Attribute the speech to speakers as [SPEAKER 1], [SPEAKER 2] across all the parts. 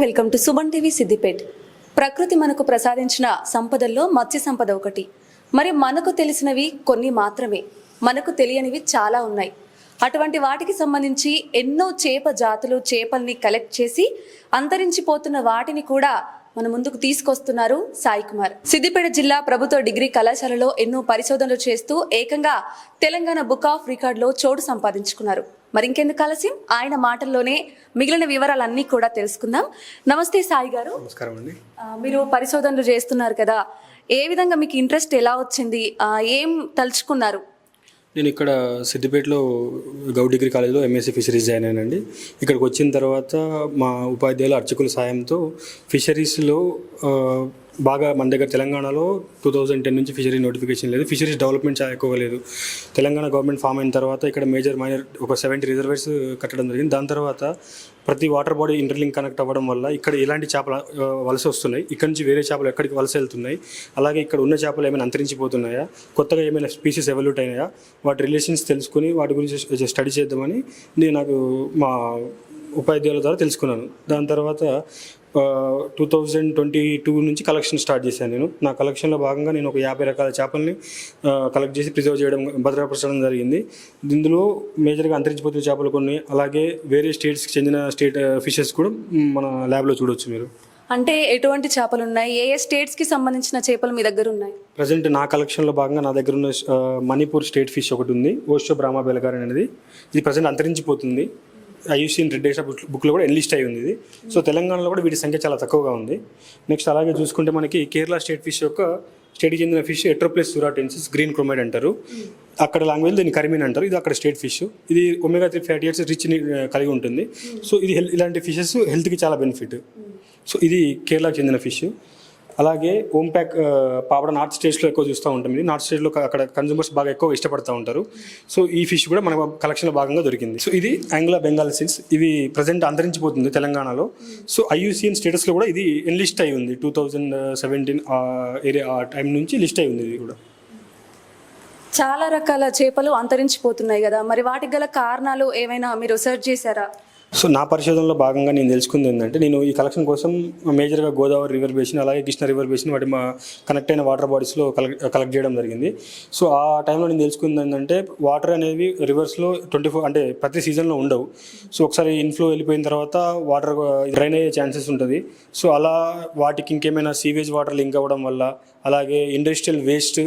[SPEAKER 1] Welcome to Suman TV Siddipet. ప్రకృతి మనకు ప్రసాదించిన సంపదల్లో మత్స్య సంపద ఒకటి. మరి మనకు తెలిసినవి కొన్ని మాత్రమే. మనకు తెలియనివి చాలా ఉన్నాయి. అటువంటి వాటికి సంబంధించి ఎన్నో చేప జాతులు చేపల్ని కలెక్ట్ చేసి అంతరించిపోతున్న వాటిని కూడా మన ముందుకు తీసుకొస్తున్నారు సాయి కుమార్. సిద్దిపేట జిల్లా ప్రభుత్వ డిగ్రీ కళాశాలలో ఎన్నో పరిశోధనలు చేస్తూ ఏకంగా తెలంగాణ బుక్ ఆఫ్ రికార్డులో చోటు సంపాదించుకున్నారు. మరి ఇంకెందుకు ఆలస్యం? ఆయన మాటల్లోనే మిగిలిన వివరాలన్నీ కూడా తెలుసుకుందాం. నమస్తే సాయి గారు.
[SPEAKER 2] నమస్కారం అండి.
[SPEAKER 1] మీరు పరిశోధనలు చేస్తున్నారు కదా. ఏ విధంగా మీకు ఇంట్రెస్ట్ ఎలా వచ్చింది? ఏం తలుచుకున్నారు?
[SPEAKER 2] నేను ఇక్కడ సిద్దిపేటలో గౌడ్ డిగ్రీ కాలేజ్లో ఎంఎస్సీ ఫిషరీస్ జాయిన్ అయ్యానండి ఇక్కడికి వచ్చిన తర్వాత మా ఉపాధ్యాయుల అర్చకుల సాయంతో ఫిషరీస్లో బాగా మన దగ్గర తెలంగాణలో టూ థౌజండ్ టెన్ నుంచి ఫిషరీ నోటిఫికేషన్ లేదు. ఫిషరీస్ డెవలప్మెంట్ చాలా ఎక్కువగా లేదు. తెలంగాణ గవర్నమెంట్ ఫామ్ అయిన తర్వాత ఇక్కడ మేజర్ మైనర్ ఒక సెవెంటీ రిజర్వేర్స్ కట్టడం జరిగింది. దాని తర్వాత ప్రతి వాటర్ బాడీ ఇంటర్లింక్ కనెక్ట్ అవ్వడం వల్ల ఇక్కడ ఎలాంటి చేపలు వలస వస్తున్నాయి ఇక్కడ నుంచి వేరే చేపలు ఎక్కడికి వలస వెళ్తున్నాయి అలాగే ఇక్కడ ఉన్న చేపలు ఏమైనా అంతరించిపోతున్నాయా కొత్తగా ఏమైనా స్పీసీస్ ఎవల్యూట్ అయినాయా వాటి రిలేషన్స్ తెలుసుకుని వాటి గురించి స్టడీ చేద్దామని నేను నాకు మా ఉపాధ్యాయుల ద్వారా తెలుసుకున్నాను. దాని తర్వాత టూ థౌజండ్ ట్వంటీ టూ నుంచి కలెక్షన్ స్టార్ట్ చేశాను నేను. నా కలెక్షన్లో భాగంగా నేను ఒక యాభై రకాల చేపల్ని కలెక్ట్ చేసి ప్రిజర్వ్ చేయడం భద్రపరచడం జరిగింది. ఇందులో మేజర్గా అంతరించిపోతున్న చేపలు కొన్ని అలాగే వేరే స్టేట్స్కి చెందిన స్టేట్ ఫిషెస్ కూడా మన ల్యాబ్లో చూడొచ్చు మీరు.
[SPEAKER 1] అంటే ఎటువంటి చేపలు ఉన్నాయి? ఏ ఏ స్టేట్స్కి సంబంధించిన చేపలు మీ దగ్గర ఉన్నాయి?
[SPEAKER 2] ప్రజెంట్ నా కలెక్షన్లో భాగంగా నా దగ్గర ఉన్న మణిపూర్ స్టేట్ ఫిష్ ఒకటి ఉంది. ఓషో బ్రాహ్మా బెలగార్ అనేది. ఇది ప్రజెంట్ అంతరించిపోతుంది. ఐయుసిఎన్ రెడ్ డేటా బుక్ బుక్లో కూడా ఎన్లిస్ట్ అయి ఉంది ఇది. సో తెలంగాణలో కూడా వీటి సంఖ్య చాలా తక్కువగా ఉంది. నెక్స్ట్ అలాగే చూసుకుంటే మనకి కేరళ స్టేట్ ఫిష్ యొక్క స్టేట్కి చెందిన ఫిష్ ఎట్రోప్లేస్ సూరాటెన్సిస్ గ్రీన్ క్రోమైడ్ అంటారు. అక్కడ లాంగ్వేజ్ దీన్ని కరిమీన్ అంటారు. ఇది అక్కడ స్టేట్ ఫిష్. ఇది omega three fatty acids rich కలిగి ఉంటుంది. సో ఇది హెల్ ఇలాంటి ఫిషెస్ హెల్త్కి చాలా బెనిఫిట్. సో ఇది కేరళకు చెందిన ఫిష్. అలాగే ఓమ్ ప్యాక్ పాపడ నార్త్ స్టేట్స్లో ఎక్కువ చూస్తూ ఉంటాం ఇది. నార్త్ స్టేట్లో అక్కడ కన్జ్యూమర్స్ బాగా ఎక్కువ ఇష్టపడుతూ ఉంటారు. సో ఈ ఫిష్ కూడా మన కలెక్షన్లో భాగంగా దొరికింది. సో ఇది ఆంగ్లా బెంగాల్ సిల్స్ ఇది ప్రజెంట్ అంతరించిపోతుంది తెలంగాణలో. సో ఐయుసిఎన్ స్టేటస్లో కూడా ఇది ఎన్లిస్ట్ అయి ఉంది. టూ థౌజండ్ సెవెంటీన్ ఏరియా ఆ టైం నుంచి లిస్ట్ అయి ఉంది ఇది కూడా.
[SPEAKER 1] చాలా రకాల చేపలు అంతరించిపోతున్నాయి కదా. మరి వాటికి గల కారణాలు ఏమైనా మీరు సెర్చ్ చేశారా?
[SPEAKER 2] సో నా పరిశోధనలో భాగంగా నేను తెలుసుకుంది ఏంటంటే నేను ఈ కలెక్షన్ కోసం మేజర్గా గోదావరి రివర్ బేసిన్ అలాగే కృష్ణ రివర్ బేసిన్ వాటి మా కనెక్ట్ అయిన వాటర్ బాడీస్లో కలెక్ట్ కలెక్ట్ చేయడం జరిగింది. సో ఆ టైంలో నేను తెలుసుకుంది ఏంటంటే వాటర్ అనేవి రివర్స్లో ట్వంటీ ఫోర్ అంటే ప్రతి సీజన్లో ఉండవు. సో ఒకసారి ఇన్ఫ్లో వెళ్ళిపోయిన తర్వాత వాటర్ డ్రైన్ అయ్యే ఛాన్సెస్ ఉంటుంది. సో అలా వాటికి ఇంకేమైనా సీవేజ్ వాటర్ లింక్ అవ్వడం వల్ల అలాగే ఇండస్ట్రియల్ వేస్ట్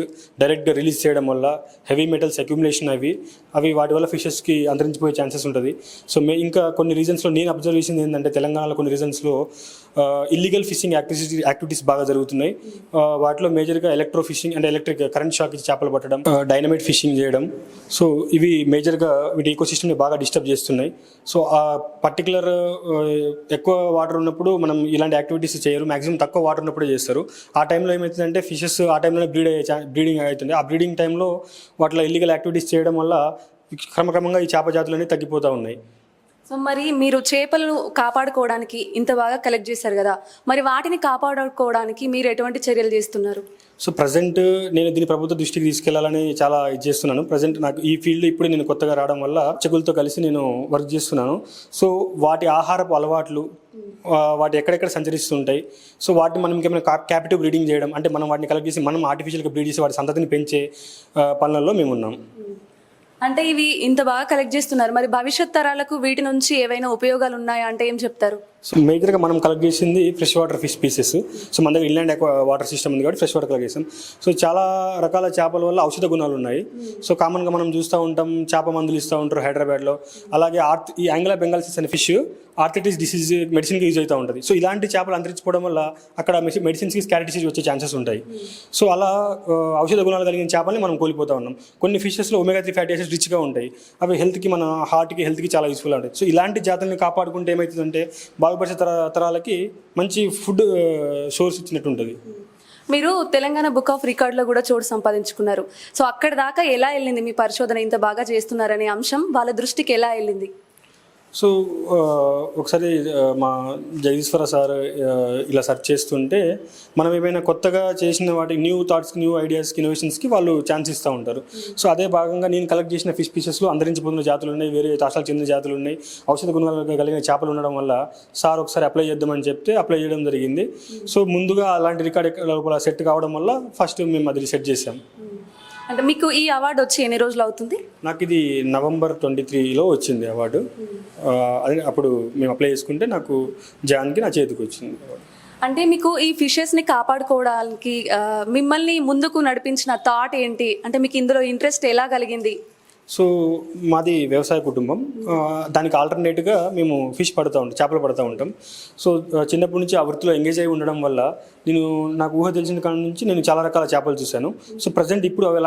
[SPEAKER 2] డైరెక్ట్గా రిలీజ్ చేయడం వల్ల హెవీ మెటల్స్ అక్యుమిలేషన్ అవి అవి వాటి వల్ల ఫిషెస్కి అంతరించిపోయే ఛాన్సెస్ ఉంటుంది. సో మే ఇంకా కొన్ని రీజన్స్లో నేను అబ్జర్వ్ చేసింది ఏంటంటే తెలంగాణలో కొన్ని రీజన్స్లో ఇల్లీగల్ ఫిషింగ్ యాక్టివిటీస్ యాక్టివిటీస్ బాగా జరుగుతున్నాయి. వాటిలో మేజర్గా ఎలక్ట్రో ఫిషింగ్ అంటే ఎలక్ట్రిక్ కరెంట్ షాక్ ఇచ్చి చేపలు పట్టడం డైనమైట్ ఫిషింగ్ చేయడం. సో ఇవి మేజర్గా వీటి ఈకో సిస్టమ్ని బాగా డిస్టర్బ్ చేస్తున్నాయి. సో ఆ పర్టికులర్ ఎక్కువ వాటర్ ఉన్నప్పుడు మనం ఇలాంటి యాక్టివిటీస్ చేయరు. మాక్సిమం తక్కువ వాటర్ ఉన్నప్పుడే చేస్తారు. ఆ టైంలో ఏమవుతుందంటే ఫిషెస్ ఆ టైంలో బ్రీడ్ అయ్యే బ్రీడింగ్ అవుతుంది. ఆ బ్రీడింగ్ టైంలో వాటిలో ఇల్లీగల్ యాక్టివిటీస్ చేయడం వల్ల క్రమక్రమంగా ఈ చేప జాతులన్నీ తగ్గిపోతూ ఉన్నాయి.
[SPEAKER 1] సో మరి మీరు చేపలను కాపాడుకోవడానికి ఇంత బాగా కలెక్ట్ చేశారు కదా మరి వాటిని కాపాడుకోవడానికి మీరు ఎటువంటి చర్యలు చేస్తున్నారు
[SPEAKER 2] సో ప్రజెంట్ నేను దీన్ని ప్రభుత్వ దృష్టికి తీసుకెళ్ళాలని చాలా ఇది చేస్తున్నాను. ప్రజెంట్ నాకు ఈ ఫీల్డ్ ఇప్పుడు నేను కొత్తగా రావడం వల్ల చెగులతో కలిసి నేను వర్క్ చేస్తున్నాను. సో వాటి ఆహారపు అలవాట్లు వాటి ఎక్కడెక్కడ సంచరిస్తుంటాయి సో వాటిని మనం ఇంకేమైనా క్యాపిటివ్ బ్రీడింగ్ చేయడం అంటే మనం వాటిని కలెక్ట్ చేసి మనం ఆర్టిఫిషియల్గా బ్రీడ్ చేసి వాటి సంతతిని పెంచే పనులలో మేము ఉన్నాం.
[SPEAKER 1] అంటే ఇవి ఇంత బాగా కలెక్ట్ చేస్తున్నారు. మరి భవిష్యత్ తరాలకు వీటి నుంచి ఏవైనా ఉపయోగాలు ఉన్నాయా? అంటే ఏం చెప్తారు?
[SPEAKER 2] సో మేజర్గా మనం కలెక్ట్ చేసింది fresh water fish species so మన దగ్గర ఇల్లాండ్ వాటర్ సిస్టమ్ ఉంది కాబట్టి ఫ్రెష్ వాటర్ కలెక్ట్ చేసాం. సో చాలా రకాల చేపల వల్ల ఔషధ గుణాలు ఉన్నాయి. సో కామన్గా మనం చూస్తూ ఉంటాం చేప మందులు ఇస్తూ ఉంటారు హైదరాబాద్లో అలాగే ఆర్త్ ఈ యాంగ్లా బెంగాల్సిస్ అనే ఫిష్ ఆర్థరైటిస్ డిసీజ్ మెడిసిన్కి యూజ్ అవుతూ ఉంటుంది. సో ఇలాంటి చేపలు అంతరించిపోవడం వల్ల అక్కడ మెడిసిన్స్కి స్కారీ డిసీజ్ వచ్చే ఛాన్సెస్ ఉంటాయి. సో అలా ఔషధ గుణాలు కలిగిన చేపల్ని మనం కోల్పోతూ ఉన్నాం. కొన్ని ఫిషెస్లో ఒమేగా త్రీ ఫ్యాటీ యాసిడ్స్ రిచ్గా ఉంటాయి. అవి హెల్త్కి మన హార్ట్కి హెల్త్కి చాలా యూస్ఫుల్ ఉంటాయి. సో ఇలాంటి జాతుల్ని కాపాడుకుంటే ఏమవుతుందంటే బాగా బాగుపరిచే తర తరాలకి మంచి ఫుడ్ సోర్స్ ఇచ్చినట్టు ఉంటుంది
[SPEAKER 1] మీరు తెలంగాణ బుక్ ఆఫ్ రికార్డ్లో కూడా చోటు సంపాదించుకున్నారు. సో అక్కడ దాకా ఎలా వెళ్ళింది? మీ పరిశోధన ఇంత బాగా చేస్తున్నారనే అంశం వాళ్ళ దృష్టికి ఎలా వెళ్ళింది?
[SPEAKER 2] సో ఒకసారి మా జగదీశ్వర సార్ ఇలా సెర్చ్ చేస్తుంటే మనం ఏమైనా కొత్తగా చేసిన వాటికి న్యూ థాట్స్కి న్యూ ఐడియాస్కి ఇన్నోవేషన్స్కి వాళ్ళు ఛాన్స్ ఇస్తూ ఉంటారు. సో అదే భాగంగా నేను కలెక్ట్ చేసిన ఫిష్ పీసెస్లో అంతరించిపోతున్న జాతులు ఉన్నాయి వేరే రాష్ట్రాలకు చెందిన జాతులు ఉన్నాయి. ఔషధ గుణాలు కలిగిన చేపలు ఉండడం వల్ల సార్ ఒకసారి అప్లై చేద్దామని చెప్తే అప్లై చేయడం జరిగింది. సో ముందుగా అలాంటి రికార్డ్ లోపల సెట్ కావడం వల్ల ఫస్ట్ మేము అది సెట్ చేసాం
[SPEAKER 1] అంటే మీకు ఈ అవార్డు వచ్చి ఎన్ని రోజులు అవుతుంది?
[SPEAKER 2] నాకు ఇది నవంబర్ ట్వంటీ త్రీలో వచ్చింది అవార్డు అదే అప్పుడు మేము అప్లై చేసుకుంటే నాకు జాన్కి నా చేతికి వచ్చింది
[SPEAKER 1] అంటే మీకు ఈ ఫిషెస్ని కాపాడుకోవడానికి మిమ్మల్ని ముందుకు నడిపించిన థాట్ ఏంటి? అంటే మీకు ఇందులో ఇంట్రెస్ట్ ఎలా కలిగింది?
[SPEAKER 2] సో మాది వ్యవసాయ కుటుంబం. దానికి ఆల్టర్నేట్గా మేము ఫిష్ పడుతూ ఉంటాం చేపలు పడుతూ ఉంటాం. సో చిన్నప్పటి నుంచి ఆ వృత్తిలో ఎంగేజ్ అయి ఉండడం వల్ల నేను నాకు ఊహ తెలిసిన కాడ నుంచి నేను చాలా రకాల చేపలు చూశాను. సో ప్రజెంట్ ఇప్పుడు అవి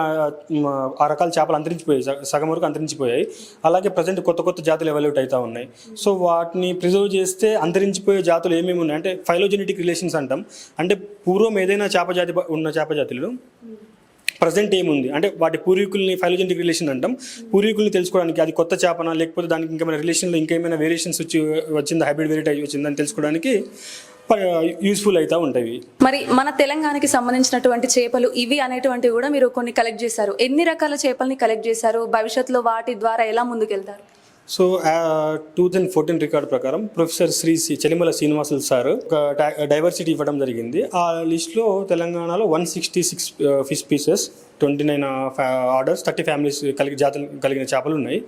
[SPEAKER 2] ఆ రకాల చేపలు అంతరించిపోయాయి. సగం వరకు అంతరించిపోయాయి. అలాగే ప్రజెంట్ కొత్త కొత్త జాతులు ఎవల్యూట్ అవుతూ ఉన్నాయి. సో వాటిని ప్రిజర్వ్ చేస్తే అంతరించిపోయే జాతులు ఏమేమి ఉన్నాయి? అంటే ఫైలోజెనెటిక్ రిలేషన్స్ అంటాం. అంటే పూర్వం ఏదైనా చేప జాతి ఉన్న చేప జాతులు? ప్రజెంట్ ఏముంది? అంటే వాటి పూర్వీకుల్ని ఫైలోజెంటిక్ రిలేషన్ అంటాం? పూర్వీకుల్ని తెలుసుకోవడానికి అది కొత్త చేపన? లేకపోతే దానికి ఇంకేమైనా రిలేషన్లో ఇంకేమైనా వేరియేషన్స్ వచ్చి వచ్చిందా? హైబ్రిడ్ వెరైటీ వచ్చిందని తెలుసుకోవడానికి యూస్ఫుల్ అవుతూ ఉంటాయి.
[SPEAKER 1] మరి మన తెలంగాణకి సంబంధించినటువంటి చేపలు ఇవి అనేటువంటివి కూడా మీరు కొన్ని కలెక్ట్ చేశారు. ఎన్ని రకాల చేపల్ని కలెక్ట్ చేశారు? భవిష్యత్తులో వాటి ద్వారా ఎలా ముందుకెళ్తారు?
[SPEAKER 2] So two thousand fourteen record ప్రకారం ప్రొఫెసర్ శ్రీ చలిమల శ్రీనివాసులు సార్ ఒక డైవర్సిటీ ఇవ్వడం జరిగింది. ఆ లిస్ట్లో తెలంగాణలో one sixty six fish species twenty nine orders thirty families కలిగి జాతులు కలిగిన చేపలు ఉన్నాయి.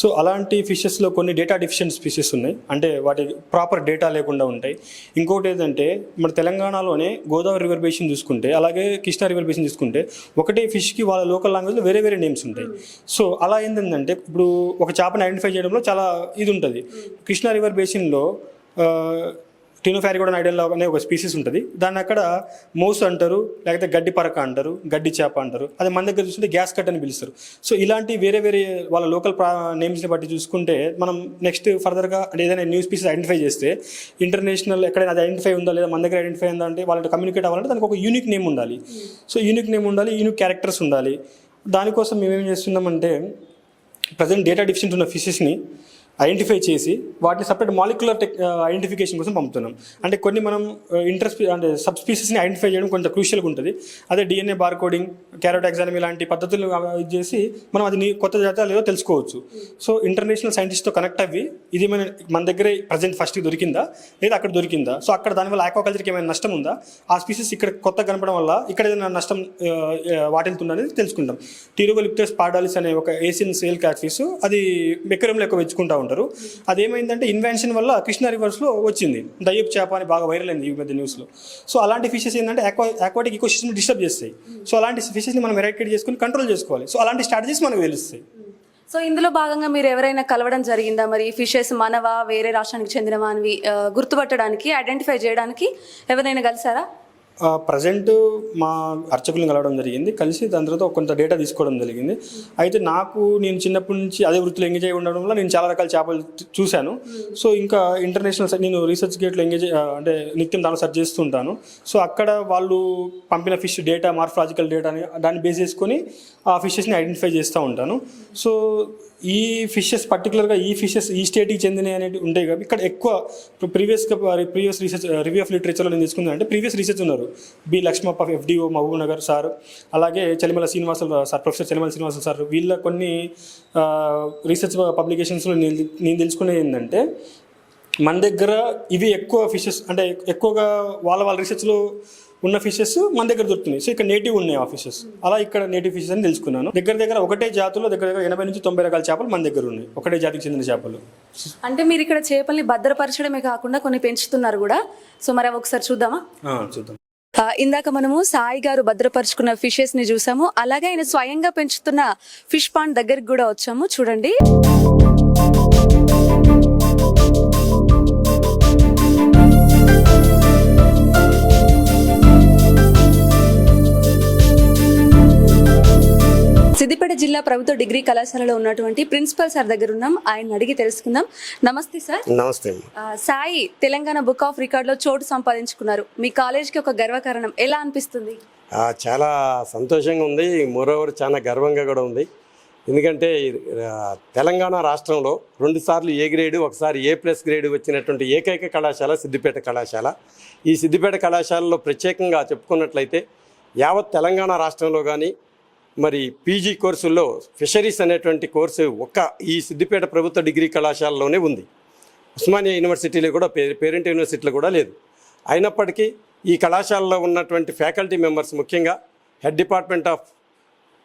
[SPEAKER 2] సో అలాంటి ఫిషెస్లో కొన్ని డేటా డిఫిషియెంట్ ఫిషెస్ ఉన్నాయి. అంటే వాటి ప్రాపర్ డేటా లేకుండా ఉంటాయి. ఇంకోటి ఏంటంటే మన తెలంగాణలోనే గోదావరి రివర్ బేసిన్ చూసుకుంటే అలాగే కృష్ణా రివర్ బేసిన్ చూసుకుంటే ఒకటే ఫిష్కి వాళ్ళ లోకల్ లాంగ్వేజ్లో వేరే వేరే నేమ్స్ ఉంటాయి. సో అలా ఏంటంటే ఇప్పుడు ఒక చేపను ఐడెంటిఫై చేయడంలో చాలా ఇది ఉంటుంది. కృష్ణా రివర్ బేసిన్లో టినోఫారిగోడన్ ఐడల్లో అనే ఒక స్పీసీస్ ఉంటుంది. దాన్ని అక్కడ మౌస్ అంటారు లేకపోతే గడ్డి పరక అంటారు గడ్డి చేప అంటారు. అది మన దగ్గర చూస్తుంటే గ్యాస్ కట్ అని పిలుస్తారు. సో ఇలాంటి వేరే వేరే వాళ్ళ లోకల్ ప్రా నేమ్స్ని బట్టి చూసుకుంటే మనం నెక్స్ట్ ఫర్దర్గా అంటే ఏదైనా న్యూ పీసెస్ ఐడెంటిఫై చేస్తే ఇంటర్నేషనల్ ఎక్కడైనా అది ఐడెంటిఫై ఉందా లేదా మన దగ్గర ఐడెంటిఫై ఉందా అంటే వాళ్ళతో కమ్యూనికేట్ అవ్వాలంటే దానికి ఒక యూనిక్ నేమ్ ఉండాలి. సో యూనిక్ నేమ్ ఉండాలి యూనిక్ క్యారెక్టర్స్ ఉండాలి. దానికోసం మేమేం చేస్తున్నామంటే ప్రజెంట్ డేటా డిఫిషియెంట్ ఉన్న ఫిషెస్ని ఐడెంటిఫై చేసి వాటిని సపరేట్ మాలిక్యులర్ టెక్ ఐడెంటిఫికేషన్ కోసం పంపుతున్నాం. అంటే కొన్ని మనం uh, ఇంటర్ అంటే సబ్ స్పీసెస్ని ఐడెంటిఫై చేయడం కొంచెం క్రూషియల్గా ఉంటుంది. అదే డిఎన్ఏ బార్ కోడింగ్ క్యారెట్ ఎగ్జామ్ ఇలాంటి పద్ధతులు ఇది చేసి మనం అది కొత్త జాతీయ లేదో తెలుసుకోవచ్చు. సో ఇంటర్నేషనల్ సైంటిస్ట్తో కనెక్ట్ అవ్వి ఇది మన మన దగ్గరే ప్రజెంట్ ఫస్ట్కి దొరికిందా? లేదా అక్కడ దొరికిందా? సో అక్కడ దానివల్ల ఆక్వాకల్చర్కి ఏమైనా నష్టం ఉందా? ఆ స్పీసెస్ ఇక్కడ కొత్త కనపడం వల్ల ఇక్కడ ఏదైనా నష్టం uh, uh, ఆ, తెలుసుకుంటాం. టీరోగోలిప్టస్ పాడాలిస్ అనే ఒక ఏషియన్ సేల్ క్యాట్ ఫిష్ అది మెక్కరంలో ఎక్కువ వెచ్చుకుంటా ఉంటారు. అదేమైందంటే ఇన్వెన్షన్ వల్ల కృష్ణా రివర్స్లో వచ్చింది. దయ్యపు చేప అని బాగా వైరల్ అయింది ఈ మధ్య న్యూస్లో సో అలాంటి ఫిషెస్ ఏంటంటే aqua aquatic eco system disturb చేస్తాయి. సో అలాంటి ఫిషెస్ని మనం ఎరాక్టేట్ చేసుకుని కంట్రోల్ చేసుకోవాలి. సో అలాంటి స్ట్రాటజీస్ మనకు తెలుస్తాయి.
[SPEAKER 1] సో ఇందులో భాగంగా మీరు ఎవరైనా కలవడం జరిగిందా? మరి ఫిషెస్ మనవా వేరే రాష్ట్రానికి చెందినవా అని గుర్తుపట్టడానికి ఐడెంటిఫై చేయడానికి ఎవరైనా కలిసారా
[SPEAKER 2] ప్రజెంట్ మా అర్చకులను కలవడం జరిగింది. కలిసి దాని తర్వాత కొంత డేటా తీసుకోవడం జరిగింది. అయితే నాకు నేను చిన్నప్పటి నుంచి అదే వృత్తిలో ఎంగేజ్ అయి ఉండడం వల్ల నేను చాలా రకాల చేపలు చూశాను. సో ఇంకా ఇంటర్నేషనల్ నేను రీసెర్చ్ గేట్లో ఎంగేజ్ అంటే నిత్యం దాన్ని సెర్చ్ చేస్తుంటాను సో అక్కడ వాళ్ళు పంపిన ఫిష్ డేటా మార్ఫలాజికల్ డేటాని దాన్ని బేస్ చేసుకొని ఆ ఫిషెస్ని ఐడెంటిఫై చేస్తూ ఉంటాను. సో ఈ ఫిషెస్ పర్టికులర్గా ఈ ఫిషెస్ ఈ స్టేట్కి చెందినవి అనేవి ఉంటాయి కాబట్టి ఇక్కడ ఎక్కువ ప్రీవియస్గా ప్రీవియస్ రీసెర్చ్ రివ్యూ ఆఫ్ లిటరేచర్లో నేను తీసుకుంది అంటే ప్రీవియస్ రీసెర్చ్ ఉన్నారు. B Lakshmappa FDO Mahabub Nagar sir అలాగే Chalimala Srinivasulu sir professor Chalimala Srinivasulu sir వీళ్ళ కొన్ని uh, రీసెర్చ్ పబ్లికేషన్స్లో uh, నేను నేను తెలుసుకునేది ఏంటంటే మన దగ్గర ఇవి ఎక్కువ ఫిషెస్ అంటే ఎక్కువగా వాళ్ళ వాళ్ళ రీసెర్చ్లో ఉన్న ఫిషెస్ మన దగ్గర దొరుకుతున్నాయి. సో ఇక్కడ నేటివ్ ఉన్నాయి ఆ ఫిషెస్ అలా ఇక్కడ నేటివ్ ఫిషెస్ అని తెలుసుకున్నాను. దగ్గర దగ్గర ఒకటే జాతుల్లో దగ్గర దగ్గర ఎనభై నుంచి తొంభై రకాల చేపలు మన దగ్గర ఉన్నాయి. ఒకటే జాతికి చెందిన చేపలు.
[SPEAKER 1] అంటే మీరు ఇక్కడ చేపల్ని భద్రపరచడమే కాకుండా కొన్ని పెంచుతున్నారు కూడా. సో మరి అవి ఒకసారి చూద్దామా?
[SPEAKER 2] చూద్దాం.
[SPEAKER 1] ఇందాక మనము సాయి గారు భద్రపరుచుకున్న ఫిషెస్ని చూసాము. అలాగే ఆయన స్వయంగా పెంచుతున్న ఫిష్ పాండ్ దగ్గరికి కూడా వచ్చాము. చూడండి. సిద్దిపేట జిల్లా ప్రభుత్వ డిగ్రీ కళాశాలలో ఉన్నటువంటి ప్రిన్సిపల్ సార్ దగ్గర ఉన్నాం. ఆయన అడిగి తెలుసుకుందాం. నమస్తే సార్.
[SPEAKER 3] నమస్తే
[SPEAKER 1] సాయి తెలంగాణ బుక్ ఆఫ్ రికార్డ్లో చోటు సంపాదించుకున్నారు. మీ కాలేజ్కి ఒక గర్వకారణం ఎలా అనిపిస్తుంది?
[SPEAKER 3] చాలా సంతోషంగా ఉంది. మోరోవర్ చాలా గర్వంగా కూడా ఉంది. ఎందుకంటే తెలంగాణ రాష్ట్రంలో రెండుసార్లు ఏ గ్రేడు ఒకసారి ఏ ప్లస్ గ్రేడ్ వచ్చినటువంటి ఏకైక కళాశాల సిద్దిపేట కళాశాల. ఈ సిద్దిపేట కళాశాలలో ప్రత్యేకంగా చెప్పుకున్నట్లయితే యావత్ తెలంగాణ రాష్ట్రంలో కానీ మరి పీజీ కోర్సుల్లో ఫిషరీస్ అనేటువంటి కోర్సు ఒక్క ఈ సిద్దిపేట ప్రభుత్వ డిగ్రీ కళాశాలలోనే ఉంది. ఉస్మానియా యూనివర్సిటీలో కూడా పే పేరెంట్ యూనివర్సిటీలో కూడా లేదు. అయినప్పటికీ ఈ కళాశాలలో ఉన్నటువంటి ఫ్యాకల్టీ మెంబర్స్ ముఖ్యంగా head department of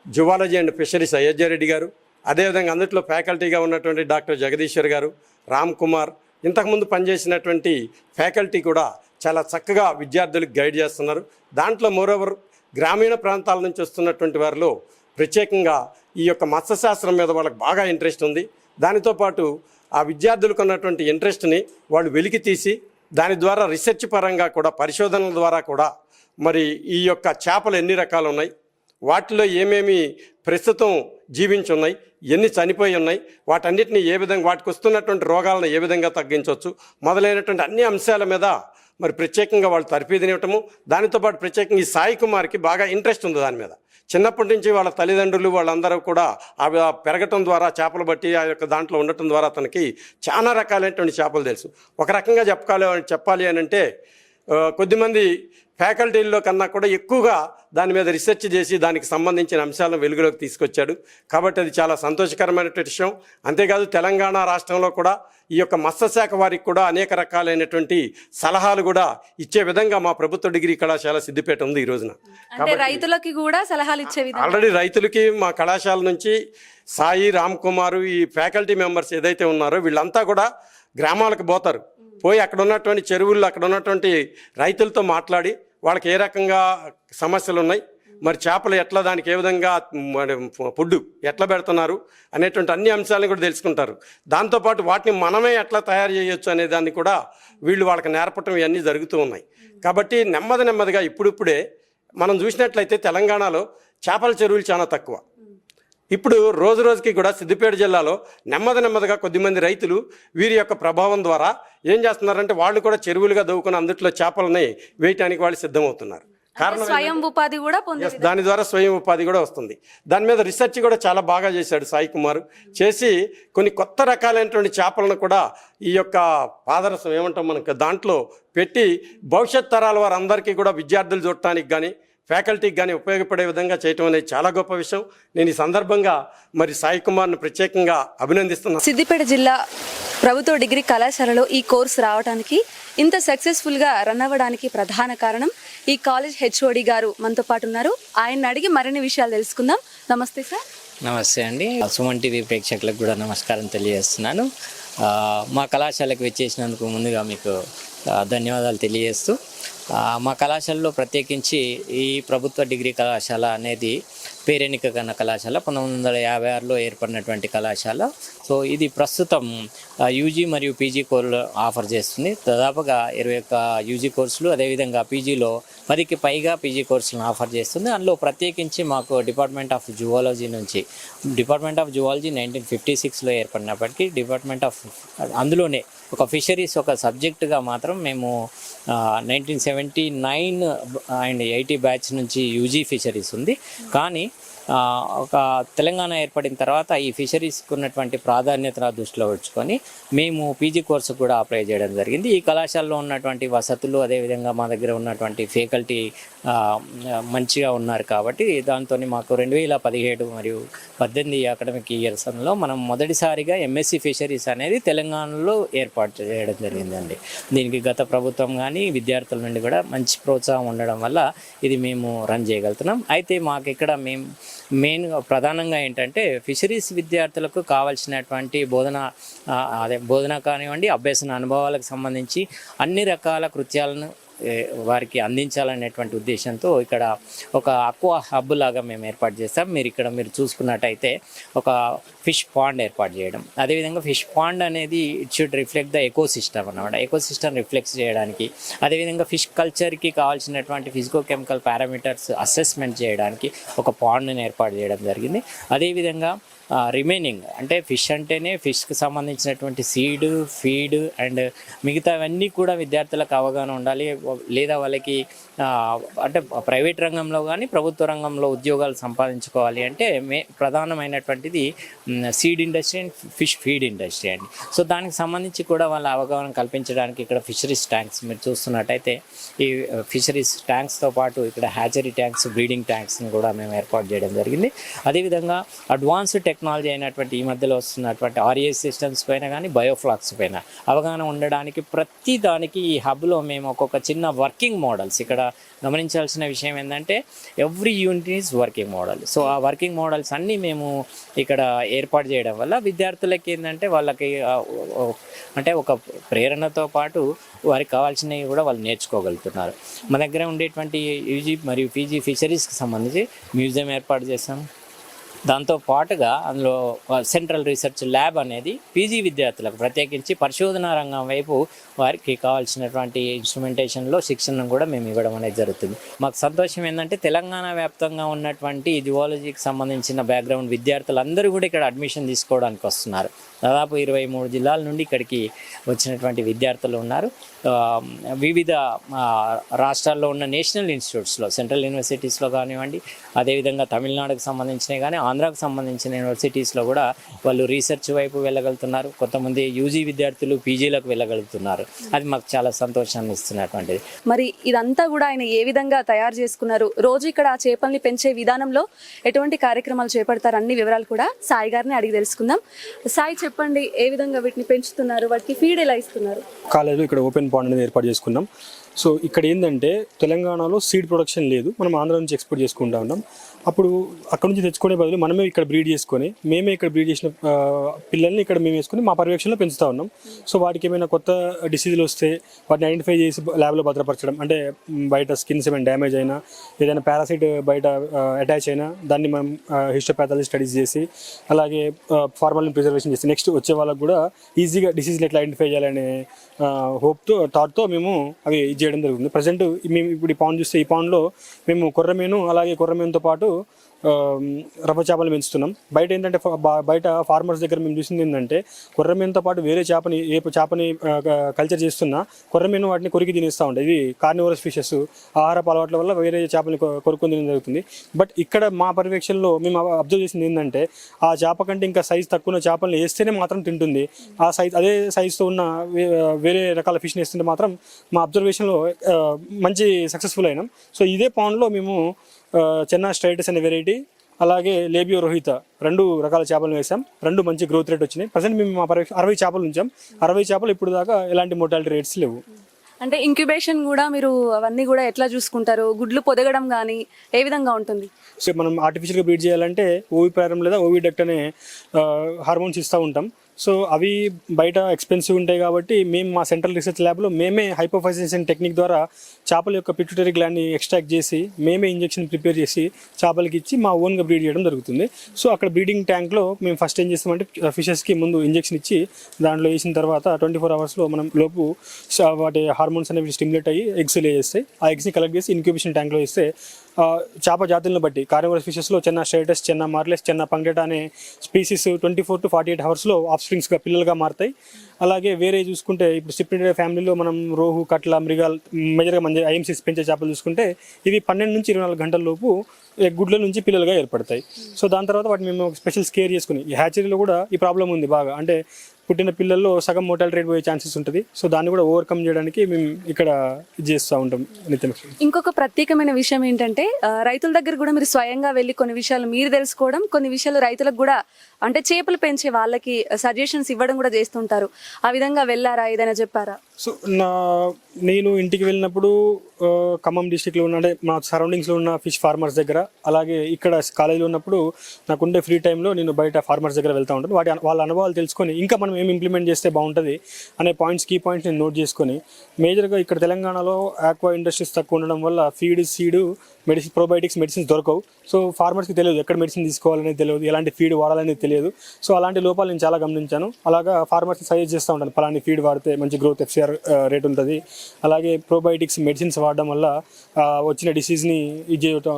[SPEAKER 3] zoology and fisheries Ayodhya Reddy గారు అదేవిధంగా అందుట్లో ఫ్యాకల్టీగా ఉన్నటువంటి డాక్టర్ జగదీశ్వర్ గారు రామ్ కుమార్ ఇంతకుముందు పనిచేసినటువంటి ఫ్యాకల్టీ కూడా చాలా చక్కగా విద్యార్థులకు గైడ్ చేస్తున్నారు. దాంట్లో మోరోవర్ గ్రామీణ ప్రాంతాల నుంచి వస్తున్నటువంటి వారిలో ప్రత్యేకంగా ఈ యొక్క మత్స్యశాస్త్రం మీద వాళ్ళకి బాగా ఇంట్రెస్ట్ ఉంది. దానితో పాటు ఆ విద్యార్థులకు ఉన్నటువంటి ఇంట్రెస్ట్ని వాళ్ళు వెలికి తీసి దాని ద్వారా రీసెర్చ్ పరంగా కూడా పరిశోధనల ద్వారా కూడా మరి ఈ యొక్క చేపలు ఎన్ని రకాలు ఉన్నాయి వాటిలో ఏమేమి ప్రస్తుతం జీవించి ఉన్నాయి ఎన్ని చనిపోయి ఉన్నాయి వాటన్నిటిని ఏ విధంగా వాటికి వస్తున్నటువంటి రోగాలను ఏ విధంగా తగ్గించవచ్చు మొదలైనటువంటి అన్ని అంశాల మీద మరి ప్రత్యేకంగా వాళ్ళు తరఫీదినివ్వటము దానితో పాటు ప్రత్యేకంగా ఈ సాయి కుమార్కి బాగా ఇంట్రెస్ట్ ఉంది దాని మీద. చిన్నప్పటి నుంచి వాళ్ళ తల్లిదండ్రులు వాళ్ళందరూ కూడా అవి పెరగటం ద్వారా చేపలు బట్టి ఆ యొక్క దాంట్లో ఉండటం ద్వారా అతనికి చాలా రకాలైనటువంటి చేపలు తెలుసు. ఒక రకంగా చెప్పాలి చెప్పాలి అని అంటే కొద్దిమంది ఫ్యాకల్టీల్లో కన్నా కూడా ఎక్కువగా దాని మీద రీసెర్చ్ చేసి దానికి సంబంధించిన అంశాలను వెలుగులోకి తీసుకొచ్చాడు. కాబట్టి అది చాలా సంతోషకరమైనటువంటి విషయం. అంతేకాదు తెలంగాణ రాష్ట్రంలో కూడా ఈ యొక్క మత్స్యశాఖ వారికి కూడా అనేక రకాలైనటువంటి సలహాలు కూడా ఇచ్చే విధంగా మా ప్రభుత్వ డిగ్రీ కళాశాల సిద్దిపేట ఉంది ఈ రోజున.
[SPEAKER 1] రైతులకి కూడా సలహాలు ఇచ్చే విధంగా.
[SPEAKER 3] ఆల్రెడీ రైతులకి మా కళాశాల నుంచి సాయి రామ్ కుమారు ఈ ఫ్యాకల్టీ మెంబర్స్ ఏదైతే ఉన్నారో వీళ్ళంతా కూడా గ్రామాలకు పోతారు. పోయి అక్కడ ఉన్నటువంటి చెరువుల్లో అక్కడ ఉన్నటువంటి రైతులతో మాట్లాడి వాళ్ళకి ఏ రకంగా సమస్యలు ఉన్నాయి మరి చేపలు ఎట్లా దానికి ఏ విధంగా ఫుడ్ ఎట్లా పెడుతున్నారు అనేటువంటి అన్ని అంశాలను కూడా తెలుసుకుంటారు. దాంతోపాటు వాటిని మనమే ఎట్లా తయారు చేయొచ్చు అనే దాన్ని కూడా వీళ్ళు వాళ్ళకి నేర్పటం ఇవన్నీ జరుగుతూ ఉన్నాయి. కాబట్టి నెమ్మది నెమ్మదిగా ఇప్పుడిప్పుడే మనం చూసినట్లయితే తెలంగాణలో చేపల చెరువులు చాలా తక్కువ. ఇప్పుడు రోజు రోజుకి కూడా సిద్దిపేట జిల్లాలో నెమ్మది నెమ్మదిగా కొద్దిమంది రైతులు వీరి యొక్క ప్రభావం ద్వారా ఏం చేస్తున్నారంటే వాళ్ళు కూడా చెరువులుగా దవ్వుకుని అందుట్లో చేపలని వేయటానికి వాళ్ళు సిద్ధమవుతున్నారు. కారణం
[SPEAKER 1] స్వయం ఉపాధి కూడా
[SPEAKER 3] దాని ద్వారా స్వయం ఉపాధి కూడా వస్తుంది. దాని మీద రీసెర్చ్ కూడా చాలా బాగా చేశాడు సాయి కుమార్. చేసి కొన్ని కొత్త రకాలైనటువంటి చేపలను కూడా ఈ యొక్క పాదరసం ఏమంటాం మనకు దాంట్లో పెట్టి భవిష్యత్ తరాల వారందరికీ కూడా విద్యార్థులు చూడటానికి కానీ ఫ్యాకల్టీకి కానీ ఉపయోగపడే విధంగా చేయటం అనేది చాలా గొప్ప విషయం. నేను ఈ సందర్భంగా మరి సాయి కుమార్ను ప్రత్యేకంగా అభినందిస్తున్నాను.
[SPEAKER 1] సిద్దిపేట జిల్లా ప్రభుత్వ డిగ్రీ కళాశాలలో ఈ కోర్సు రావడానికి ఇంత సక్సెస్ఫుల్గా రన్ అవ్వడానికి ప్రధాన కారణం ఈ కాలేజ్ హెచ్ఓడి గారు మనతో పాటు ఉన్నారు. ఆయన అడిగి మరిన్ని విషయాలు తెలుసుకుందాం. నమస్తే సార్.
[SPEAKER 4] నమస్తే అండి. సుమన్ టీవీ ప్రేక్షకులకు కూడా నమస్కారం తెలియజేస్తున్నాను. మా కళాశాలకు వచ్చేసినందుకు ముందుగా మీకు ధన్యవాదాలు తెలియజేస్తూ మా కళాశాలలో ప్రత్యేకించి ఈ ప్రభుత్వ డిగ్రీ కళాశాల అనేది పేరెనిక కన్న కళాశాల పంతొమ్మిది వందల యాభై ఆరులో ఏర్పడినటువంటి కళాశాల. సో ఇది ప్రస్తుతం యూజీ మరియు పీజీ కోర్సులు ఆఫర్ చేస్తుంది. దాదాపుగా ఇరవై ఒక్క యూజీ కోర్సులు అదేవిధంగా పీజీలో పదికి పైగా పీజీ కోర్సులను ఆఫర్ చేస్తుంది. అందులో ప్రత్యేకించి మాకు డిపార్ట్మెంట్ ఆఫ్ జువాలజీ నుంచి department of zoology nineteen fifty సిక్స్లో ఏర్పడినప్పటికీ డిపార్ట్మెంట్ ఆఫ్ అందులోనే ఒక ఫిషరీస్ ఒక సబ్జెక్టుగా మాత్రం మేము nineteen seventy nine and eighty batch నుంచి యూజీ ఫిషరీస్ ఉంది. కానీ ఒక తెలంగాణ ఏర్పడిన తర్వాత ఈ ఫిషరీస్కి ఉన్నటువంటి ప్రాధాన్యత దృష్టిలో ఉంచుకొని మేము పీజీ కోర్సు కూడా అప్లై చేయడం జరిగింది. ఈ కళాశాలలో ఉన్నటువంటి వసతులు అదేవిధంగా మా దగ్గర ఉన్నటువంటి ఫ్యాకల్టీ మంచిగా ఉన్నారు కాబట్టి దాంతో మాకు రెండు వేల పదిహేడు మరియు పద్దెనిమిది అకాడమిక్ ఇయర్స్లో మనం మొదటిసారిగా ఎంఎస్సి ఫిషరీస్ అనేది తెలంగాణలో ఏర్పాటు చేయడం జరిగిందండి. దీనికి గత ప్రభుత్వం కానీ విద్యార్థుల నుండి కూడా మంచి ప్రోత్సాహం ఉండడం వల్ల ఇది మేము రన్ చేయగలుగుతున్నాం. అయితే మాకు ఇక్కడ మేము మెయిన్ ప్రధానంగా ఏంటంటే ఫిషరీస్ విద్యార్థులకు కావాల్సినటువంటి బోధన అదే బోధన కానివ్వండి అభ్యసన అనుభవాలకు సంబంధించి అన్ని రకాల కృత్యాలను వారికి అందించాలనేటువంటి ఉద్దేశంతో ఇక్కడ ఒక అక్వా హబ్ లాగా మేము ఏర్పాటు చేస్తాం. మీరు ఇక్కడ మీరు చూసుకున్నట్టయితే ఒక ఫిష్ పాండ్ ఏర్పాటు చేయడం. అదేవిధంగా ఫిష్ పాండ్ అనేది it should reflect the eco system అనమాట ఎకో సిస్టమ్ రిఫ్లెక్ట్స్ చేయడానికి అదేవిధంగా ఫిష్ కల్చర్కి కావాల్సినటువంటి ఫిజికో కెమికల్ పారామీటర్స్ అసెస్మెంట్ చేయడానికి ఒక పాండ్ని ఏర్పాటు చేయడం జరిగింది. అదేవిధంగా రిమైనింగ్ అంటే ఫిష్ అంటేనే ఫిష్కి సంబంధించినటువంటి సీడ్ ఫీడ్ అండ్ మిగతావన్నీ కూడా విద్యార్థులకు అవగాహన ఉండాలి. లేదా వాళ్ళకి అంటే ప్రైవేట్ రంగంలో కానీ ప్రభుత్వ రంగంలో ఉద్యోగాలు సంపాదించుకోవాలి అంటే మే ప్రధానమైనటువంటిది seed industry and fish feed industry అండి. సో దానికి సంబంధించి కూడా వాళ్ళ అవగాహన కల్పించడానికి ఇక్కడ ఫిషరీస్ ట్యాంక్స్ మీరు చూస్తున్నట్టయితే ఈ ఫిషరీస్ ట్యాంక్స్తో పాటు ఇక్కడ హ్యాచరీ ట్యాంక్స్ బ్రీడింగ్ ట్యాంక్స్ని కూడా మేము ఏర్పాటు చేయడం జరిగింది. అదేవిధంగా అడ్వాన్స్డ్ టెక్నాలజీ అయినటువంటి ఈ మధ్యలో వస్తున్నటువంటి ఆర్ఏ సిస్టమ్స్ పైన కానీ బయోఫ్లాక్స్ పైన అవగాహన ఉండడానికి ప్రతి దానికి ఈ హబ్లో మేము ఒక్కొక్క చిన్న వర్కింగ్ మోడల్స్ ఇక్కడ గమనించాల్సిన విషయం ఏంటంటే every unit is working model so ఆ వర్కింగ్ మోడల్స్ అన్నీ మేము ఇక్కడ ఏర్పాటు చేయడం వల్ల విద్యార్థులకి ఏంటంటే వాళ్ళకి అంటే ఒక ప్రేరణతో పాటు వారికి కావాల్సినవి కూడా వాళ్ళు నేర్చుకోగలుగుతున్నారు. మన దగ్గర ఉండేటువంటి యూజీ మరియు పీజీ ఫిషరీస్కి సంబంధించి మ్యూజియం ఏర్పాటు చేస్తాం దాంతో పాటుగా అందులో సెంట్రల్ రీసెర్చ్ ల్యాబ్ అనేది పీజీ విద్యార్థులకు ప్రత్యేకించి పరిశోధన రంగం వైపు వారికి కావాల్సినటువంటి ఇన్స్ట్రుమెంటేషన్లో శిక్షణను కూడా మేము ఇవ్వడం అనేది జరుగుతుంది. మాకు సంతోషం ఏంటంటే తెలంగాణ వ్యాప్తంగా ఉన్నటువంటి జువాలజీకి సంబంధించిన బ్యాక్గ్రౌండ్ విద్యార్థులందరూ కూడా ఇక్కడ అడ్మిషన్ తీసుకోవడానికి వస్తున్నారు. దాదాపు ఇరవై మూడు జిల్లాల నుండి ఇక్కడికి వచ్చినటువంటి విద్యార్థులు ఉన్నారు. వివిధ రాష్ట్రాల్లో ఉన్న నేషనల్ ఇన్స్టిట్యూట్స్లో సెంట్రల్ యూనివర్సిటీస్లో కానివ్వండి అదేవిధంగా తమిళనాడుకు సంబంధించినవి కానీ ఆంధ్రాకు సంబంధించిన యూనివర్సిటీస్లో కూడా వాళ్ళు రీసెర్చ్ వైపు వెళ్ళగలుగుతున్నారు. కొంతమంది యూజీ విద్యార్థులు పీజీలకు వెళ్ళగలుగుతున్నారు. అది మాకు చాలా సంతోషాన్ని ఇస్తున్నటువంటిది.
[SPEAKER 1] మరి ఇదంతా కూడా ఆయన ఏ విధంగా తయారు చేసుకున్నారు? రోజు ఇక్కడ ఆ చేపల్ని పెంచే విధానంలో ఎటువంటి కార్యక్రమాలు చేపడతారు? అన్ని వివరాలు కూడా సాయి గారిని అడిగి తెలుసుకుందాం. సాయి చెప్పండి ఏ విధంగా వీటిని పెంచుతున్నారు? వాటికి ఫీడ్ ఎలా ఇస్తున్నారు?
[SPEAKER 2] కాలేజీలో ఇక్కడ ఓపెన్ పాండ్ అనేది ఏర్పాటు చేసుకున్నాం. సో ఇక్కడ ఏంటంటే తెలంగాణలో సీడ్ ప్రొడక్షన్ లేదు. మనం ఆంధ్ర నుంచి ఎక్స్పోర్ట్ చేసుకుంటా ఉన్నాం. అప్పుడు అక్కడ నుంచి తెచ్చుకునే బదులు మనమే ఇక్కడ బ్రీడ్ చేసుకొని మేమే ఇక్కడ బ్రీడ్ చేసిన పిల్లల్ని ఇక్కడ మేము వేసుకొని మా పర్యవేక్షణలో పెంచుతూ ఉన్నాం. సో వాటికి ఏమైనా కొత్త డిసీజులు వస్తే వాటిని ఐడెంటిఫై చేసి ల్యాబ్లో భద్రపరచడం అంటే బయట స్కిన్స్ ఏమైనా డ్యామేజ్ అయినా ఏదైనా పారాసైట్ బయట అటాచ్ అయినా దాన్ని మనం హిస్టోపాథాలజీ స్టడీస్ చేసి అలాగే ఫార్మల్ని ప్రిజర్వేషన్ చేసి నెక్స్ట్ వచ్చే వాళ్ళకి కూడా ఈజీగా డిసీజ్ని ఎట్లా ఐడెంటిఫై చేయాలనే హోప్తో థాట్తో మేము అవి ఇది చేయడం జరుగుతుంది. ప్రజెంట్ మేము ఇప్పుడు ఈ పాండ్ చూస్తే ఈ పాండ్లో మేము కొర్రమీను అలాగే కొర్రమీనుతో పాటు రవ్వ చేపలు పెంచుతున్నాం. బయట ఏంటంటే బయట ఫార్మర్స్ దగ్గర మేము చూసింది ఏంటంటే కొర్రమీనుతో పాటు వేరే చేపని ఏ చేపని కల్చర్ చేస్తున్నా కొర్రమీను వాటిని కొరికి తినేస్తూ ఉంటాయి. ఇది కార్నివరస్ ఫిషెస్ ఆహారపు అలవాట్ల వల్ల వేరే చేపని కొరుకుని తినడం జరుగుతుంది. బట్ ఇక్కడ మా పర్యవేక్షణలో మేము అబ్జర్వ్ చేసింది ఏంటంటే ఆ చేప కంటే ఇంకా సైజ్ తక్కువ ఉన్న చేపలను వేస్తేనే మాత్రం తింటుంది. ఆ సైజ్ అదే సైజుతో ఉన్న వేరే రకాల ఫిష్ని వేస్తుంటే మాత్రం మా అబ్జర్వేషన్లో మంచి సక్సెస్ఫుల్ అయినాం. సో ఇదే పాండ్లో మేము చెన్నా స్ట్రైటస్ అనే వెరైటీ అలాగే లేబియో రోహిత రెండు రకాల చేపలు వేసాం రెండు మంచి గ్రోత్ రేట్ వచ్చినాయి. ప్రజెంట్ మేము పర్యవేక్ష అరవై చేపలు ఉంచాం. అరవై చేపలు ఇప్పుడు దాకా ఎలాంటి మోటాలిటీ రేట్స్ లేవు.
[SPEAKER 1] అంటే ఇంక్యుబేషన్ కూడా మీరు అవన్నీ కూడా ఎట్లా చూసుకుంటారు? గుడ్లు పొదగడం కానీ ఏ విధంగా ఉంటుంది?
[SPEAKER 2] సో మనం ఆర్టిఫిషియల్గా బ్రీడ్ చేయాలంటే ఓవి ప్రారం లేదా ఓవి డక్ట్ అనే హార్మోన్స్ ఇస్తూ ఉంటాం. సో అవి బయట ఎక్స్పెన్సివ్ ఉంటాయి కాబట్టి మేము మా సెంట్రల్ రీసెర్చ్ ల్యాబ్లో మేమే హైపోఫైజేషన్ టెక్నిక్ ద్వారా చేపల యొక్క పిట్యూటరీ గ్లాండ్ని ఎక్స్ట్రాక్ట్ చేసి మేమే ఇంజెక్షన్ ప్రిపేర్ చేసి చేపలకి ఇచ్చి మా ఓన్గా బ్రీడ్ చేయడం జరుగుతుంది. సో అక్కడ బ్రీడింగ్ ట్యాంక్లో మేము ఫస్ట్ ఏం చేస్తామంటే ఫిషెస్కి ముందు ఇంజెక్షన్ ఇచ్చి దాంట్లో వేసిన తర్వాత ట్వంటీ ఫోర్ అవర్స్లో మనం లోపు వాటి హార్మోన్స్ అనేవి స్టిమ్యులేట్ అయ్యి ఎగ్స్ లే చేస్తాయి ఆ ఎగ్స్ని కలెక్ట్ చేసి ఇన్క్యూబేషన్ ట్యాంక్లో వేస్తే చేప జాతులను బట్టి కార్నివరస్ ఫిషెస్లో చిన్న స్టేటస్ చిన్న మార్లెస్ చిన్న పంగేట అనే species twenty four to forty eight అవర్స్లో ఆఫ్ స్ప్రింగ్స్గా పిల్లలుగా మారుతాయి. అలాగే వేరే చూసుకుంటే ఇప్పుడు సిప్రిడే ఫ్యామిలీలో మనం రోహు కట్ల మృగాలు మేజర్గా మంది ఐఎంసీస్ పెంచే చేపలు చూసుకుంటే ఇవి పన్నెండు నుంచి ఇరవై నాలుగు గంటల లోపు గుడ్ల నుంచి పిల్లలుగా ఏర్పడతాయి. సో దాని తర్వాత వాటిని మేము స్పెషల్ స్కేర్ చేసుకుని ఈ హ్యాచరీలో కూడా ఈ ప్రాబ్లం ఉంది బాగా. అంటే పుట్టిన పిల్లల్లో సగం మోటాలిటీ రేట్ పోయే ఛాన్సెస్ ఉంటుంది. సో దాన్ని కూడా ఓవర్కమ్ చేయడానికి మేము ఇక్కడ ఇది చేస్తూ ఉంటాం నిత్యం
[SPEAKER 1] ఇంకొక ప్రత్యేకమైన విషయం ఏంటంటే రైతుల దగ్గర కూడా మీరు స్వయంగా వెళ్ళి కొన్ని విషయాలు మీరు తెలుసుకోవడం కొన్ని విషయాలు రైతులకు కూడా అంటే చేపలు పెంచే వాళ్ళకి సజెషన్స్ ఇవ్వడం కూడా చేస్తుంటారు. ఆ విధంగా వెళ్ళారా? ఏదైనా చెప్పారా?
[SPEAKER 2] సో నా నేను ఇంటికి వెళ్ళినప్పుడు ఖమ్మం డిస్టిక్లో ఉన్న అంటే మా సరౌండింగ్స్లో ఉన్న ఫిష్ ఫార్మర్స్ దగ్గర అలాగే ఇక్కడ కాలేజీలో ఉన్నప్పుడు నాకు ఉండే ఫ్రీ టైంలో నేను బయట ఫార్మర్స్ దగ్గర వెళ్తూ ఉంటాను. వాటి వాళ్ళ అనుభవాలు తెలుసుకొని ఇంకా మనం ఏం ఇంప్లిమెంట్ చేస్తే బాగుంటుంది అనే పాయింట్స్ కీ పాయింట్స్ నేను నోట్ చేసుకొని మేజర్గా ఇక్కడ తెలంగాణలో ఆక్వా ఇండస్ట్రీస్ తక్కువ ఉండడం వల్ల feed seed medicine probiotics medicines దొరకవు. సో ఫార్మర్స్కి తెలియదు ఎక్కడ మెడిసిన్ తీసుకోవాలనేది తెలియదు ఎలాంటి ఫీడ్ వాడాలనేది తెలియదు. సో అలాంటి లోపాలు నేను చాలా గమనించాను. అలాగా ఫార్మర్స్కి సజెస్ట్ చేస్తూ ఉంటాను పలాని ఫీడ్ వాడితే మంచి గ్రోత్ ఎఫ్సిఆర్ రేట్ ఉంటుంది. అలాగే ప్రోబయోటిక్స్ మెడిసిన్స్ వాడడం వల్ల వచ్చిన డిసీజ్ని ఇది చేయటం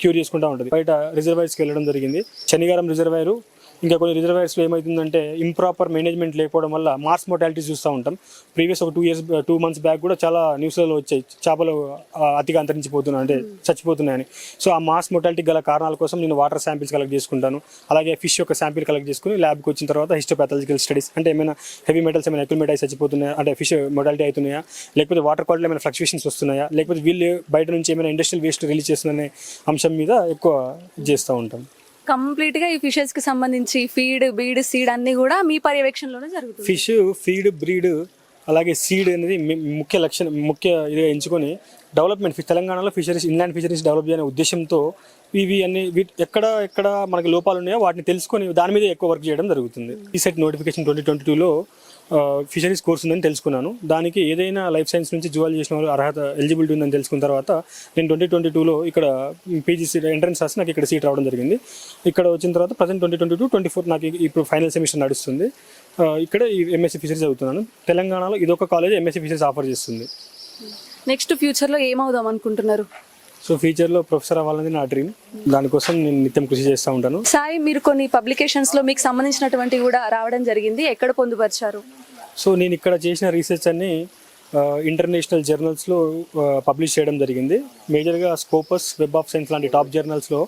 [SPEAKER 2] క్యూర్ చేసుకుంటూ ఉంటుంది. బయట రిజర్వాయర్స్కి వెళ్ళడం జరిగింది. శనిగారం రిజర్వాయరు ఇంకా కొన్ని రిజర్వాయర్స్లో ఏమవుతుందంటే ఇంప్రాపర్ మేనేజ్మెంట్ లేకపోవడం వల్ల మార్స్ మోటాలిటీస్ చూస్తూ ఉంటాం. ప్రీవియస్ ఒక two years two months back కూడా చాలా న్యూస్లలో వచ్చాయి. చేపలు అతిగా అంతరించిపోతున్నాయి అంటే చచ్చిపోతున్నాయని. సో ఆ మాస్ మొటాలిటీ గల కారణాల కోసం నేను వాటర్ శాంపిల్స్ కలెక్ట్ చేసుకుంటాను. అలాగే ఫిష్ యొక్క శాంపిల్ కలెక్ట్ చేసుకుని ల్యాబ్కి వచ్చిన తర్వాత హిస్టోపాథాలజికల్ స్టడీస్ అంటే ఏమైనా హెవీ మెటల్స్ ఏమైనా అక్యుమిలేట్ అయి చచ్చిపోతున్నాయా అంటే ఫిష్ మొటాలిటీ అవుతున్నాయా లేకపోతే వాటర్ క్వాలిటీ ఏమైనా ఫ్లక్చువేషన్స్ వస్తున్నాయా లేకపోతే వీళ్ళు బయట నుంచి ఏమైనా ఇండస్ట్రియల్ వేస్ట్ రిలీజ్ చేస్తుందనే అంశం మీద ఎక్కువ చేస్తూ ఉంటాం.
[SPEAKER 1] కంప్లీట్గా ఈ ఫిషెస్కి సంబంధించి ఫీడ్ బీడ్ సీడ్ అన్ని కూడా మీ పర్యవేక్షణలోనే జరుగుతుంది.
[SPEAKER 2] ఫిష్ ఫీడ్ బ్రీడ్ అలాగే సీడ్ అనేది మి- ముఖ్య లక్షణం ముఖ్య ఇదిగా ఎంచుకొని డెవలప్మెంట్ తెలంగాణలో ఫిషరీస్ ఇన్లాండ్ ఫిషరీస్ డెవలప్ చేయాలనే ఉద్దేశంతో ఇవి అన్ని వీటి ఎక్కడ ఎక్కడ మనకి లోపాలు ఉన్నాయో వాటిని తెలుసుకొని దాని మీద ఎక్కువ వర్క్ చేయడం జరుగుతుంది. ఈ సెట్ నోటిఫికేషన్ ట్వంటీ ట్వంటీ టూలో ఫిషరీస్ కోర్స్ ఉందని తెలుసుకున్నాను. దానికి ఏదైనా లైఫ్ సైన్స్ నుంచి జువాల్ చేసిన వాళ్ళు అర్హత ఎలిజిబిలిటీ ఉందని తెలుసుకున్న తర్వాత నేను ట్వంటీ ట్వంటీ టూలో ఇక్కడ పీజీ సీట్ ఎంట్రన్స్ రాసి నాకు ఇక్కడ సీట్ రావడం జరిగింది. ఇక్కడ వచ్చిన తర్వాత present twenty twenty two twenty four నాకు ఇప్పుడు ఫైనల్ సెమిస్టర్ నడుస్తుంది. ఇక్కడ ఈ ఎంఎస్సీ ఫిషరీస్ చదువుతున్నాను. తెలంగాణలో ఇదొక కాలేజ్ ఎంఎస్సీ ఫిషరీస్ ఆఫర్ చేస్తుంది.
[SPEAKER 1] నెక్స్ట్ ఫ్యూచర్లో ఏమవుదాం అనుకుంటున్నారు?
[SPEAKER 2] సో ఫ్యూచర్లో ప్రొఫెసర్ అవ్వాలని నా డ్రీమ్ దానికోసం నేను నిత్యం కృషి చేస్తూ ఉంటాను.
[SPEAKER 1] సాయి మీరు కొన్ని పబ్లికేషన్స్లో మీకు సంబంధించినటువంటివి కూడా రావడం జరిగింది. ఎక్కడ పొందుపరిచారు?
[SPEAKER 2] సో నేను ఇక్కడ చేసిన రీసెర్చ్ అన్ని ఇంటర్నేషనల్ జర్నల్స్లో పబ్లిష్ చేయడం జరిగింది. మేజర్గా స్కోపస్ వెబ్ ఆఫ్ సైన్స్ లాంటి టాప్ జర్నల్స్లో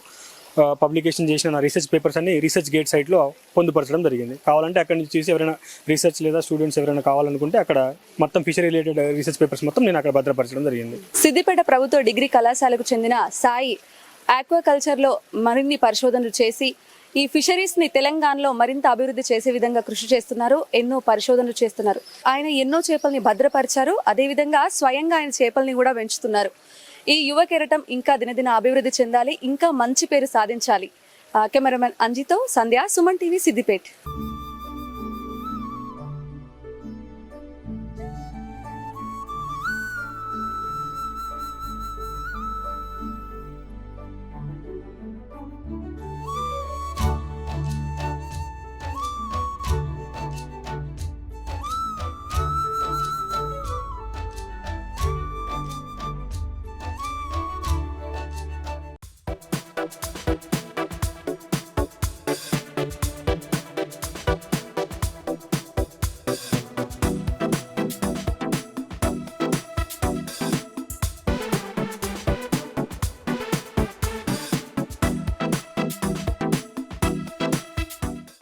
[SPEAKER 2] పబ్లికేషన్ చేసిన రీసెర్చ్ పేపర్స్ అన్ని రీసెర్చ్ గేట్ సైట్లో పొందుపరచడం జరిగింది. కావాలంటే అక్కడ నుంచి చూసి ఎవరైనా రీసెర్చ్ లేదా స్టూడెంట్స్ ఎవరైనా కావాలనుకుంటే అక్కడ మొత్తం ఫిషర్ రిలేటెడ్ రీసెర్చ్ పేపర్స్ మొత్తం నేను అక్కడ భద్రపరచడం జరిగింది.
[SPEAKER 1] సిద్దిపేట ప్రభుత్వ డిగ్రీ కళాశాలకు చెందిన సాయి ఆక్వాకల్చర్లో మరిన్ని పరిశోధనలు చేసి ఈ ఫిషరీస్ని తెలంగాణలో మరింత అభివృద్ధి చేసే విధంగా కృషి చేస్తున్నారు ఎన్నో పరిశోధనలు చేస్తున్నారు. ఆయన ఎన్నో చేపల్ని భద్రపరిచారు అదేవిధంగా స్వయంగా ఆయన చేపల్ని కూడా పెంచుతున్నారు. ఈ యువ కెరటం ఇంకా దినదిన అభివృద్ధి చెందాలి ఇంకా మంచి పేరు సాధించాలి. కెమెరామెన్ అంజితో సంధ్య సుమన్ టీవీ సిద్దిపేట్.